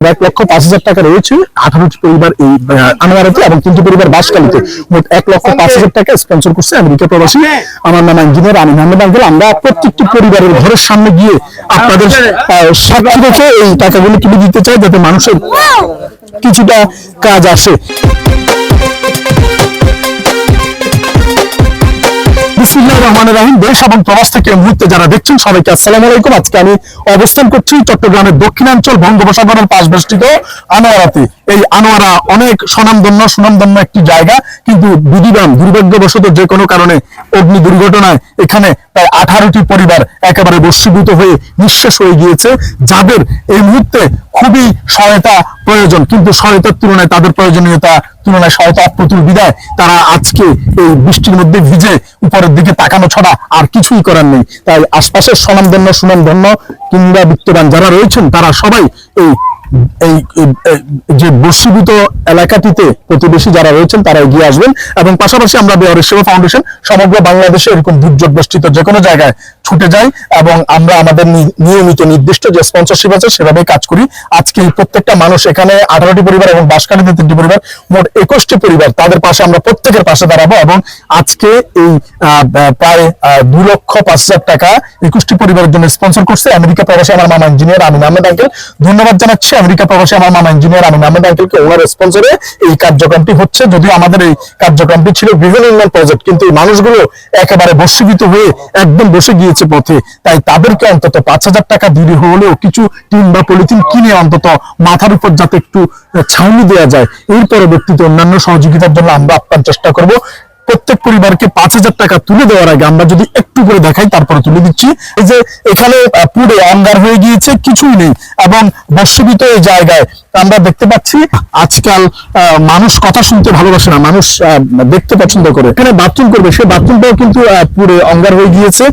এক লক্ষ পাঁচ হাজার টাকা রয়েছে। আঠারোটি পরিবার এই আনোয়ারাতে এবং তিনটি পরিবার বাসকালীতে মোট এক লক্ষ পাঁচ হাজার টাকা স্পন্সর করছে আমেরিকা প্রবাসী। আমার নাম ইঞ্জিনিয়ার আমি আহমেদ আঙ্কেল আমরা প্রত্যেকটি পরিবারের ঘরের সামনে গিয়ে আপনাদের আহ, সাক্ষী রেখে এই টাকাগুলো তুলে দিতে চাই যাতে মানুষের কিছুটা কাজ আসে। বিসমিল্লাহির রহমানির রহিম। দেশ এবং প্রবাস থেকে মুহূর্তে যারা দেখছেন, সবাইকে আসসালামু আলাইকুম। আজকে আমি অবস্থান করছি চট্টগ্রামের দক্ষিণাঞ্চল বঙ্গোপসাগরের পাশ বেষ্টিত আনোয়ারাতে। এই আনোয়ারা অনেক স্বনামধন্য সুনামধন্য একটি জায়গা, কিন্তু বিধিবান দুর্ভাগ্যবশত যে কোনো কারণে অগ্নি দুর্ঘটনায় এখানে প্রায় আঠারোটি পরিবার একেবারে বস্মীভূত হয়ে নিঃশেষ হয়ে গিয়েছে। যাদের এই মুহূর্তে খুবই সহায়তা প্রয়োজন। কিন্তু সহায়তার তুলনায় তাদের প্রয়োজনীয়তা, তুলনায় সহায়তা অপ্রতুল বিদায় তারা আজকে এই বৃষ্টির মধ্যে ভিজে উপরের দিকে তাকানো ছড়া আর কিছুই করার নেই। তাই আশপাশের সুনামধন্য সুনামধন্য কিংবা বিত্তবান যারা রয়েছেন, তারা সবাই এই এই যে এলাকাটিতে প্রতিবেশী যারা রয়েছেন, তারা এগিয়ে আসবেন। এবং পাশাপাশি আমরা বেহরের সেবা ফাউন্ডেশন সমগ্র বাংলাদেশে এরকম যে কোনো জায়গায় ছুটে যাই এবং আমরা আমাদের নিয়মিত নির্দিষ্ট যে স্পন্সরশিপ আছে সেভাবে কাজ করি। আজকে প্রত্যেকটা মানুষ এখানে আঠারোটি পরিবার এবং বাসকালীতে তিনটি পরিবার, মোট একুশটি পরিবার। তাদের পাশে আমরা প্রত্যেকের পাশে দাঁড়াবো এবং আজকে এই প্রায় দু লক্ষ পাঁচ হাজার টাকা একুশটি পরিবারের জন্য স্পন্সর করছে আমেরিকা প্রবাসী আমার মামা ইঞ্জিনিয়ার ধন্যবাদ জানাচ্ছি। আমেরিকা প্রবাসী, আমার মামা ইঞ্জিনিয়ার আমিন আহমেদ আঙ্কেলকে ওনার স্পন্সরে এই কার্যক্রমটি হচ্ছে। যদিও আমাদের এই কার্যক্রমটি ছিল গৃহ নির্মাণ প্রজেক্ট কিন্তু এই মানুষগুলো একেবারে বসীভূত হয়ে একদম বসে গিয়েছে পথে। তাই তাদেরকে অন্তত পাঁচ হাজার টাকা দিয়ে হলেও কিছু টিন বা পলিথিন কিনে অন্তত মাথার উপর যাতে একটু ছাউনি দেওয়া যায়, এর পরবর্তীতে অন্যান্য সহযোগিতার জন্য আমরা আপ্রাণ চেষ্টা করব। প্রত্যেক পরিবারকে পাঁচ হাজার টাকা তুলে দেওয়ার আগে আমরা যদি একটু করে দেখাই, তারপরে তুলে দিচ্ছি। এই যে এখানে পুরো অঙ্গার হয়ে গিয়েছে, কিছুই নেই। এবং বর্ষবিত এই জায়গায় আমরা দেখতে পাচ্ছি, আজকাল মানুষ কথা শুনতে ভালোবাসে না, মানুষ দেখতে পছন্দ করে। এখানে বাথরুম করবে সেই বাথরুমটাও কিন্তু পুরো অঙ্গার হয়ে গিয়েছে।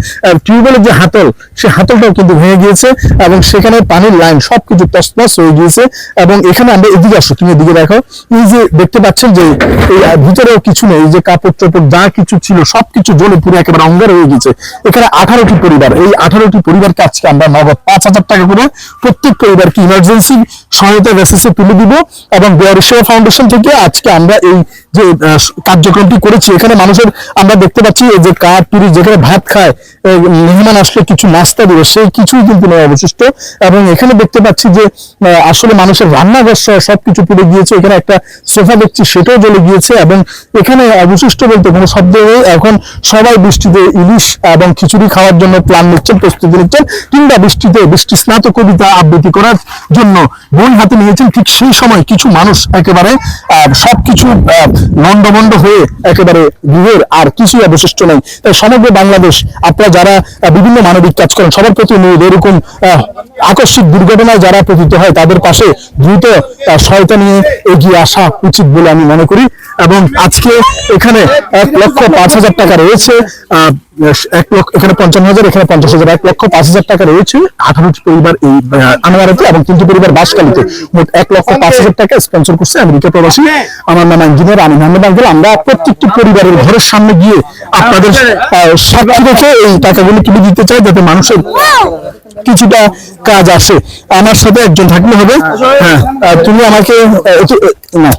টিউবওয়েলের যে হাতল সেই হাতলটাও কিন্তু ভেঙে গিয়েছে, এবং সেখানে পানির লাইন সবকিছু তসতস হয়ে গিয়েছে। এবং এখানে আমরা এদিকে আসো, তুমি এদিকে দেখো। এই যে দেখতে পাচ্ছেন যে ভিতরেও কিছু নেই যে কাপড় চোপড় যা কিছু ছিল, সবকিছু জ্বলে পুরো একেবারে অঙ্গার হয়ে গেছে এখানে আঠারোটি পরিবার। এই আঠারোটি পরিবারকে আজকে আমরা নগদ পাঁচ হাজার টাকা করে প্রত্যেক পরিবারকে ইমার্জেন্সি সহায়তা বেসিসে তুলে দিব এবং বেয়ারিশিয়া ফাউন্ডেশন থেকে আজকে আমরা এই যে কার্যক্রমটি করেছি এখানে মানুষের আমরা দেখতে পাচ্ছি যে কাঠ টুরি যেখানে ভাত খায় মেহমান আসলে কিছু নাস্তা দিবে সেই কিছুই কিন্তু নয় অবশিষ্ট। এবং এখানে দেখতে পাচ্ছি যে আসলে মানুষের রান্নাঘর সহ সবকিছু পুড়ে গিয়েছে এখানে একটা সোফা দেখছি সেটাও জ্বলে গিয়েছে এবং এখানে অবশিষ্ট বলতে কোনো শব্দ এখন সবাই বৃষ্টিতে ইলিশ এবং খিচুড়ি খাওয়ার জন্য প্ল্যান নিচ্ছেন প্রস্তুতি নিচ্ছেন কিংবা বৃষ্টিতে বৃষ্টি স্নাত কবিতা আবৃত্তি করার জন্য বই হাতে নিয়েছেন ঠিক সেই সময় কিছু মানুষ একেবারে আহ, সবকিছু লন্ডভন্ড হয়ে একেবারে গৃহের আর কিছুই অবশিষ্ট নেই। তাই সমগ্র বাংলাদেশ আপনারা যারা বিভিন্ন মানবিক কাজ করেন সবার প্রতি এরকম আকস্মিক দুর্ঘটনায় যারা পতিত হয় তাদের পাশে দ্রুত সহায়তা নিয়ে এগিয়ে আসা উচিত বলে আমি মনে করি। এবং আজকে এখানে এক লক্ষ পাঁচ হাজার টাকা রয়েছে। আহ, এক লক্ষ এখানে পঞ্চান্ন হাজার এখানে পঞ্চাশ হাজার। এক লক্ষ পাঁচ হাজার টাকা রয়েছে আঠারোটি পরিবার এই আনোয়ারাতে এবং তিনটি পরিবার বাসকালীতে মোট এক লক্ষ পাঁচ হাজার টাকা স্পন্সর করছে আমেরিকা প্রবাসী। আমার নাম ইঞ্জিনিয়ার আমিন আহমেদ আঙ্কেল আমরা প্রত্যেকটি পরিবারের ঘরের সামনে গিয়ে আপনাদের আহ, সাক্ষী রেখে এই টাকাগুলো তুলে দিতে চাই যাতে মানুষের কিছুটা কাজ আসে। আমার সাথে একজন থাকলে হবে। হ্যাঁ তুমি আমাকে না।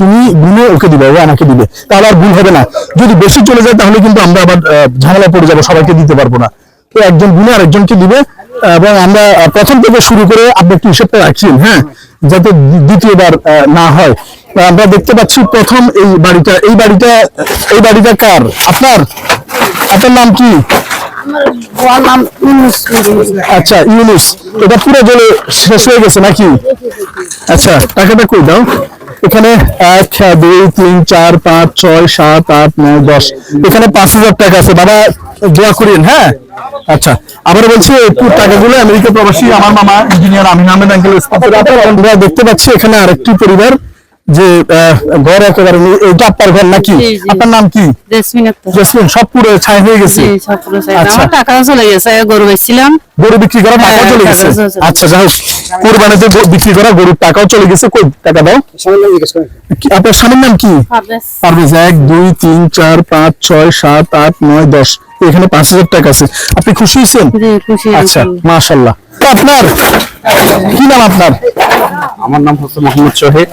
তুমি গুনে ওকে দিবে ও আমাকে দিবে। তাহলে আর ভুল হবে না। যদি বেশি চলে যায় তাহলে কিন্তু আমরা আবার ঝামেলা পড়ে যাব সবাইকে দিতে পারব না। তো একজন গুনে আর একজনকে দিবে এবং আমরা প্রথম থেকে শুরু করে আপনি একটু হিসেবটা রাখছেন হ্যাঁ? যাতে দ্বিতীয়বার না হয়। আমরা দেখতে পাচ্ছি প্রথম এই বাড়িটা এই বাড়িটা এই বাড়িটা কার? আপনার? আপনার নাম কি? আচ্ছা ইউনুস। এটা পুরো জলে শেষ হয়ে গেছে নাকি? আচ্ছা টাকাটা কই দাও? এখানে এক দুই তিন চার পাঁচ ছয় সাত আট নয় দশ। এখানে পাঁচ হাজার টাকা আছে। বাবা দোয়া করেন হ্যাঁ? আচ্ছা আবার বলছি পুরো টাকাগুলো আমেরিকা প্রবাসী আমার মামা ইঞ্জিনিয়ার আমিন আহমেদ আঙ্কেল আমরা দেখতে পাচ্ছি এখানে আরেকটি পরিবার যে ঘর একেবারে। এইটা আপনার ঘর নাকি। আপনার নাম কি? জেসমিন সব পুরো ছাই হয়ে গেছে। আচ্ছা। টাকাও চলে গেছে গরু বেচছিলাম। গরু বিক্রি করা টাকা হ্যাঁ, চলে গেছে। আচ্ছা যাই কোরবানিতে বিক্রি করা গরুর টাকাও চলে গেছে কই? টাকা দাও আপনার স্বামীর নাম কি? পারভেজ। পারভেজ এক দুই তিন চার পাঁচ ছয় সাত আট নয় দশ। এখানে পাঁচ হাজার টাকা আছে। আপনি খুশি হয়েছেন? আচ্ছা মাশাল্লাহ। আপনার? কি নাম আপনার? আমার নাম হচ্ছে মোহাম্মদ শহীদ।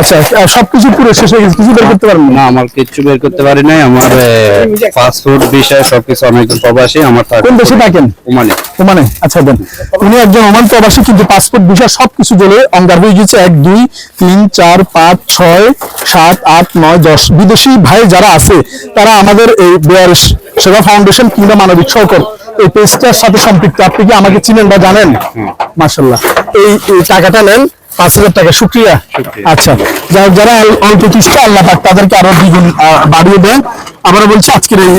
আচ্ছা সবকিছু পুরো শেষ হয়ে গেছে কিছু বের করতে পারবেন না না আমার কিচ্ছু বের করতে পারি নাই। আমার পাসপোর্ট বিষয় সবকিছু প্রবাসী আমার তো কোন দেশে থাকেন? ওমানে। ওমানে? আচ্ছা দেন। উনি একজন ওমান প্রবাসী কিন্তু পাসপোর্ট ভিসা সবকিছু জলে অঙ্গার হয়ে গেছে এক দুই তিন চার পাঁচ ছয় সাত আট নয় দশ বিদেশি ভাই যারা আছে তারা আমাদের এই বেয়ার সেবা ফাউন্ডেশন কিংবা মানবিক সহকর এই পেজটার সাথে সম্পৃক্ত। আপনি কি আমাকে চিনেন বা জানেন? মার্শাল্লাহ এই এই টাকাটা নেন পাঁচ হাজার টাকা শুক্রিয়া। আচ্ছা যারা যারা অল্প কিস্তি আল্লাহ পাক তাদেরকে আরও দ্বিগুণ বাড়িয়ে দেন। আবার বলছি আজকের এই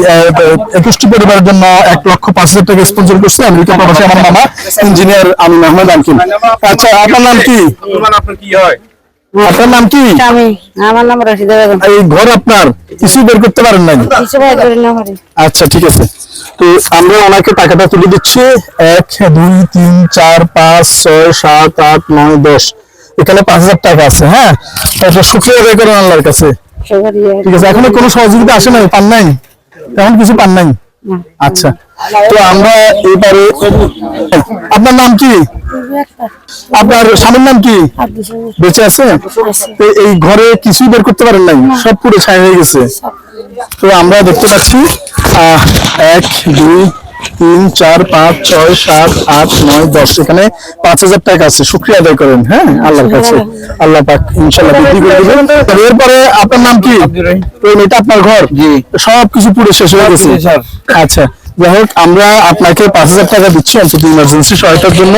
একুশটি পরিবারের জন্য এক লক্ষ পাঁচ হাজার টাকা স্পন্সর করছে। আমেরিকা প্রবাসী আমার মামা ইঞ্জিনিয়ার আমিন আহমেদ আনকিন আচ্ছা আপনার নাম কি? আপনার কি হয়? আপনার নাম কি? আমার নাম রশিদা বেগম। এই ঘর আপনার? কিছু বের করতে পারেন নাই? কিছু ভাই করি না আচ্ছা ঠিক আছে। তো আমরা ওনাকে টাকাটা তুলে দিচ্ছি। এক দুই তিন চার পাঁচ ছয় সাত আট নয় দশ। এখানে পাঁচ হাজার টাকা আছে হ্যাঁ? এটা শুক্রিয়া আদায় করেন আল্লাহর কাছে। ঠিক আছে এখনও কোনো সহযোগিতা আসে নাই? পান নাই? তেমন কিছু পান নাই? আচ্ছা। তো আমরা এবারে আপনার নাম কি? আপনার স্বামীর নাম কি? বেঁচে আছে? এই ঘরে কিছুই বের করতে পারেন নাই? সব পুরো ছাই হয়ে গেছে। তো আমরা দেখতে পাচ্ছি আহ, এক দুই তিন চার পাঁচ ছয় সাত আট নয় দশ এখানে পাঁচ হাজার টাকা আছে। শুক্রিয়া আদায় করেন হ্যাঁ? আল্লাহর কাছে। আল্লাহ পাক ইনশাল্লাহ বৃদ্ধি করে দিবেন। তো এরপরে আপনার নাম কি? তো এটা আপনার ঘর? সবকিছু সব কিছু পুরো শেষ হয়ে গেছে? স্যার। আচ্ছা। যাই হোক আমরা আপনাকে পাঁচ হাজার টাকা দিচ্ছি অন্তত ইমার্জেন্সি সহায়তার জন্য।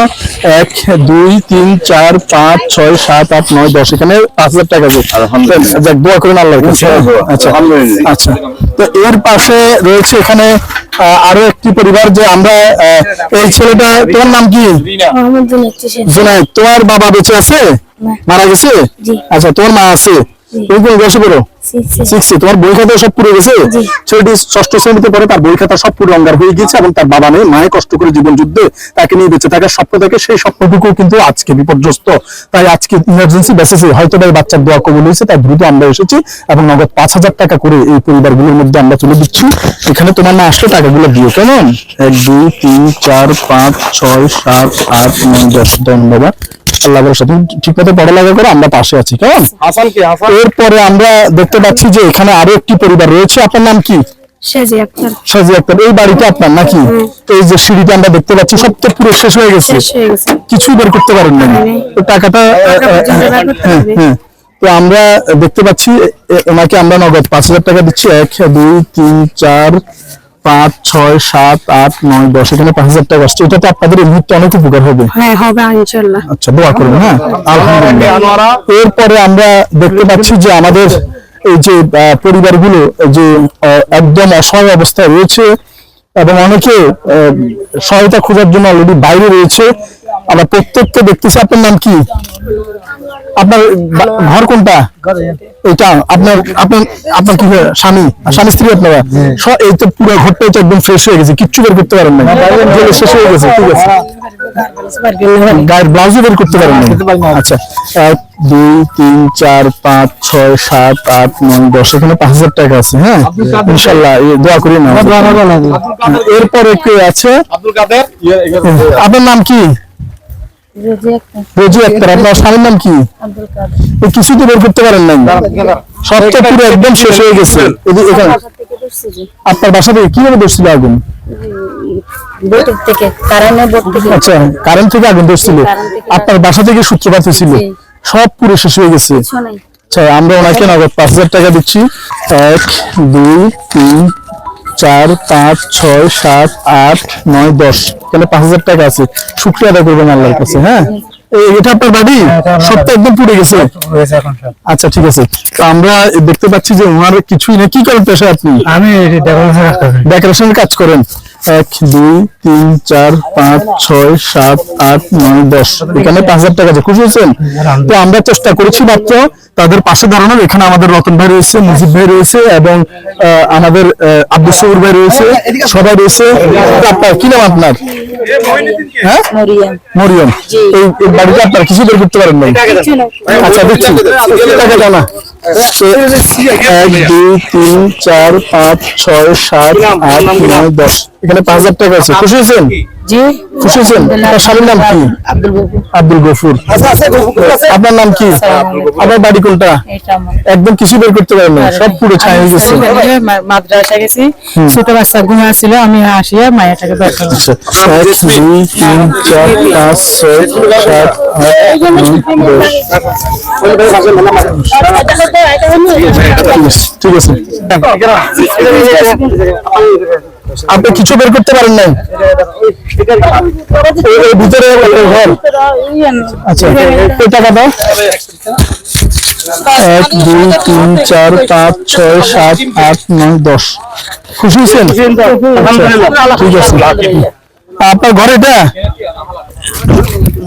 এক দুই তিন চার পাঁচ ছয় সাত আট নয় দশ এখানে পাঁচ হাজার টাকা। যাক দোয়া করুন আল্লাহর কাছে। আচ্ছা। আচ্ছা। তো এর পাশে রয়েছে এখানে আহ, আরও একটি পরিবার যে আমরা আহ, এই ছেলেটা তোমার নাম কি? জুনাইদ। তোমার বাবা বেঁচে আছে? মারা গেছে? আচ্ছা তোমার মা আছে? তুমি কোন পড়ো শিখছি তোমার বই খাতা সব পুরো গেছে? ছেলেটি ষষ্ঠ শ্রেণীতে পড়ে তার বই খাতা সব পুরো হয়ে গেছে এবং তার বাবা নেই মায়ে কষ্ট করে জীবন যুদ্ধে তাকে নিয়ে বেঁচে থাকার স্বপ্ন থাকে সেই স্বপ্নটুকু কিন্তু আজকে বিপর্যস্ত। তাই আজকে ইমার্জেন্সি বেসিসে হয়তো বা বাচ্চার দোয়া কবুল হয়েছে তাই দ্রুত আমরা এসেছি এবং নগদ পাঁচ হাজার টাকা করে এই পরিবারগুলোর মধ্যে আমরা তুলে দিচ্ছি। এখানে তোমার না আসলে টাকাগুলো দিও কেমন? এক দুই তিন চার পাঁচ ছয় সাত আট নয় দশ। ধন্যবাদ। আল্লাহ ভরসা তুমি ঠিক মতো পড়ালেখা করো আমরা পাশে আছি কেমন? হাসান কি হাসান? এরপরে আমরা দেখতে পাচ্ছি যে এখানে আরও একটি পরিবার রয়েছে। আপনার নাম কি? সাজি আক্তার। সাজি আক্তার। এই বাড়িটা আপনার নাকি? এই যে সিঁড়িটা আমরা দেখতে পাচ্ছি সব তো পুরো শেষ হয়ে গেছে। শেষ হয়ে গেছে। কিছু বের করতে পারেন না তো টাকাটা হ্যাঁ, হ্যাঁ। তো আমরা দেখতে পাচ্ছি ওনাকে আমরা নগদ পাঁচ হাজার টাকা দিচ্ছি। এক দুই তিন চার পাঁচ ছয় সাত আট নয় দশ এখানে পাঁচ হাজার টাকা আসছে। এটা তো আপনাদের এই মুহূর্তে অনেক উপকার হবে। হ্যাঁ হবে আচ্ছা দোয়া করুন হ্যাঁ? আলহামদুলিল্লাহ। এরপরে আমরা দেখতে পাচ্ছি যে আমাদের এই যে পরিবারগুলো যে একদম অসহায় অবস্থায় রয়েছে এবং অনেকে সহায়তা খোঁজার জন্য অলরেডি বাইরে রয়েছে। আমরা প্রত্যেককে দেখতেছি। আপনার নাম কি? আপনার ঘর কোনটা? এটা আপনার আপনার আপনার কি স্বামী স্বামী স্ত্রী আপনারা? এই তো পুরো ঘরটা একদম ফ্রেশ হয়ে গেছে। কিচ্ছু বের করতে পারেন না শেষ হয়ে গেছে ঠিক আছে। গায়ের ব্লাউজও বের করতে পারেন না আচ্ছা। এক দুই তিন চার পাঁচ ছয় সাত আট নয় দশ এখানে পাঁচ হাজার টাকা আছে হ্যাঁ? ইনশাল্লাহ এই দোয়া করি না। এরপরে কে আছে? আপনার নাম কি? রোজি আক্তার আপনার স্বামীর নাম কি? কিছু তো বের করতে পারেন নাই। সব তো পুরো একদম শেষ হয়ে গেছে। আপনার বাসা থেকে কীভাবে ধরছিল আগুন? আচ্ছা কারেন্ট থেকে আগুন ধরছিল। আপনার বাসা থেকে সূত্রপাত হয়েছিল। সব পুরো শেষ হয়ে গেছে। আচ্ছা আমরা ওনাকে নগদ পাঁচ হাজার টাকা দিচ্ছি। এক দুই তিন চার পাঁচ ছয় সাত আট নয় দশ। এখানে পাঁচ হাজার টাকা আছে। শুক্রিয়া আদায় করবেন আল্লাহর কাছে হ্যাঁ? এটা আপনার বাড়ি? সবটা একদম পুড়ে গেছে? আচ্ছা ঠিক আছে। তো আমরা দেখতে পাচ্ছি যে ওনার কিছুই নেই। কি করেন পেশা আপনি? আমি কাজ করেন। এক দুই তিন চার পাঁচ ছয় সাত আট নয় দশ। এখানে পাঁচ হাজার টাকা আছে। খুশি হয়েছেন? তো আমরা চেষ্টা করেছি মাত্র তাদের পাশে দাঁড়ানোর, এখানে আমাদের রতন ভাই রয়েছে, মুজিব ভাই রয়েছে এবং আমাদের আব্দুল শহুর ভাই রয়েছে, সবাই রয়েছে। কি নাম আপনার? হ্যাঁ? মরিয়ম। এই বের করতে পারেন নাই? আচ্ছা এক, দুই, তিন, চার, পাঁচ, ছয়, সাত, আট, নয়, দশ। এখানে পাঁচ হাজার টাকা আছে। খুশি হয়েছেন? জি স্বামীর নাম কি আব্দুল গফুর আপনার নাম কি আপনার বাড়ি কোনটা একদম কিছু বের করতে পারেন না সব পুরো ছাই হয়ে গেছে মাদ্রাসা গেছি ছোট বাচ্চা ঘুমা ছিল আমি আসিয়া মায়াটাকে বের করলাম আচ্ছা এক দুই তিন চার পাঁচ ছয় সাত আট ঠিক আছে আপনি কিছু বের করতে পারেন নাই? ভিতরে ঘর। আচ্ছা এই টাকা এক দুই তিন চার পাঁচ ছয় সাত আট নয় দশ। খুশি হয়েছেন? আচ্ছা, ঠিক আছে। আপনার ঘর এটা?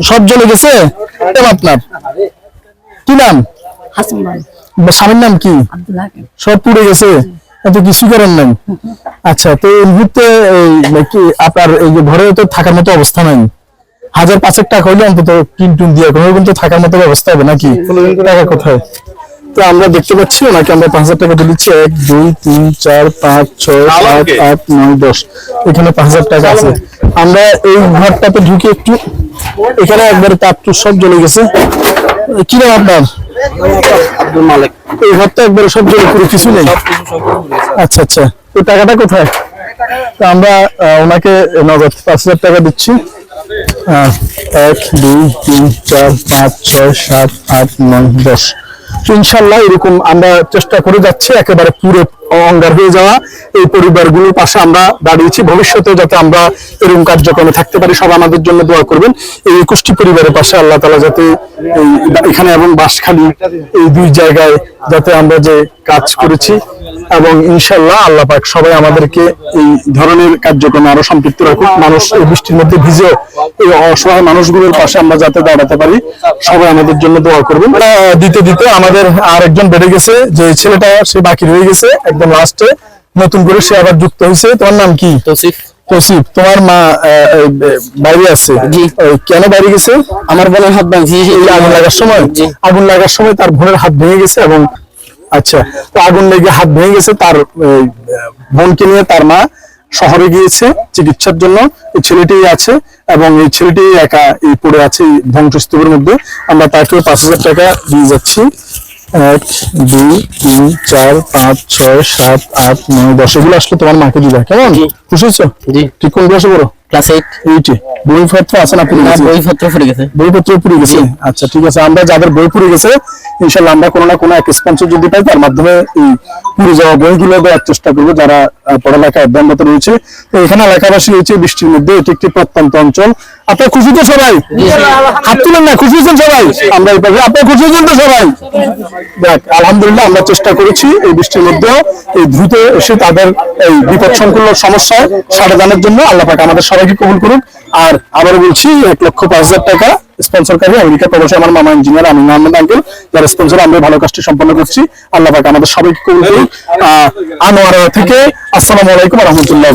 সব জ্বলে গেছে? এটা আপনার কি নাম? স্বামীর নাম কি? সব পুড়ে গেছে? এত কিছু করেন নাই। আচ্ছা তো এই মুহূর্তে আপনার এই যে ঘরে তো থাকার মতো অবস্থা নাই। হাজার পাঁচেক টাকা হইলে অন্তত কিন দিয়ে কোনো কিন্তু থাকার মতো ব্যবস্থা হবে নাকি? টাকা কোথায়? তো আমরা দেখতে পাচ্ছি ওনাকে আমরা পাঁচ হাজার টাকা দিচ্ছি। এক দুই তিন চার পাঁচ ছয় সাত আট নয় দশ। এখানে পাঁচ হাজার টাকা আছে। আমরা এই ঘরটাতে ঢুকে একটু এখানে একবারে তাপ টুপ সব জ্বলে গেছে। কি নাম আপনার? আব্দুল মালিক। এই ঘরটা একবারে সব জ্বলে পুরো কিছু নেই? আচ্ছা আচ্ছা। তো টাকাটা কোথায়? তো আমরা ওনাকে নগদ পাঁচ হাজার টাকা দিচ্ছি। এক দুই তিন চার পাঁচ ছয় সাত আট নয় দশ। ইনশাল্লাহ এরকম আমরা চেষ্টা করে যাচ্ছি একেবারে পুরো অঙ্গার হয়ে যাওয়া। এই পরিবারগুলোর পাশে আমরা দাঁড়িয়েছি। ভবিষ্যতে যাতে আমরা এরকম কার্যক্রমে থাকতে পারি সব আমাদের জন্য দোয়া করবেন। এই একুশটি পরিবারের পাশে আল্লাহ তালা যাতে এখানে এবং বাঁশখালী, এই দুই জায়গায় যাতে আমরা যে কাজ করেছি এবং ইনশাল্লাহ আল্লাহ পাক সবাই আমাদেরকে এই ধরনের কার্যক্রমে আরও সম্পৃক্ত রাখুক। মানুষ এই বৃষ্টির মধ্যে ভিজেও এই অসহায় মানুষগুলোর পাশে আমরা যাতে দাঁড়াতে পারি সবাই আমাদের জন্য দোয়া করবেন। দিতে দিতে আমাদের আর একজন বেড়ে গেছে যে ছেলেটা সে বাকি রয়ে গেছে একদম লাস্টে নতুন করে সে আবার যুক্ত হয়েছে। তোমার নাম কি? তৌসিফ। তসিফ তোমার মা বাইরে আছে। কেন বাইরে গেছে? আমার বোনের হাত ভাঙছি। আগুন লাগার সময়? আগুন লাগার সময় তার বোনের হাত ভেঙে গেছে এবং আচ্ছা তো আগুন লেগে হাত ভেঙে গেছে তার বোনকে নিয়ে তার মা শহরে গিয়েছে চিকিৎসার জন্য। এই ছেলেটি আছে এবং এই ছেলেটি একা এই পড়ে আছে এই ধ্বংসস্তূপের মধ্যে। আমরা তাকে পাঁচ হাজার টাকা দিয়ে যাচ্ছি। এক দুই তিন চার পাঁচ ছয় সাত আট নয় দশ এগুলো আসলে তোমার মাকে দিবা। কেমন? খুশি হচ্ছ ঠিক কোন ক্লাসে বড় ক্লাস এইট এইটে বইপত্র আছে না পুরো গেছে? বইপত্র ফুরে গেছে। বইপত্র পুড়ে গেছে? আচ্ছা ঠিক আছে আমরা যাদের বই পুড়ে গেছে ইনশাল্লাহ আমরা কোনো না কোনো এক স্পন্সর যদি পাই তার মাধ্যমে এই পুড়ে যাওয়া বইগুলো দেওয়ার চেষ্টা করব যারা পড়ালেখা অব্যাহত রয়েছে। তো এখানে এলাকাবাসী রয়েছে বৃষ্টির মধ্যে এটি একটি প্রত্যন্ত অঞ্চল। আপনার খুশি তো সবাই? হাত তুলেন না খুশি হয়েছেন সবাই? আমরা এই পাশে আপনার খুশি হয়েছেন তো সবাই? দেখ আলহামদুলিল্লাহ আমরা চেষ্টা করেছি এই বৃষ্টির মধ্যেও এই দ্রুত এসে তাদের এই বিপদ সংকুল সমস্যায় সাড়া জন্য আল্লাহ পাক আমাদের সবাইকে কবুল করুক আর আবার বলছি এক লক্ষ পাঁচ হাজার টাকা স্পন্সরকারী আমেরিকা প্রবাসী আমার মামা ইঞ্জিনিয়ার আমি মোহাম্মদ আঙ্কেল যারা স্পন্সর আমরা ভালো কাজটি সম্পন্ন করছি। আল্লাহ পাক আমাদের সবাইকে কবুল আহ, আনোয়ারা থেকে আসসালামু আলাইকুম রহমতুল্লাহ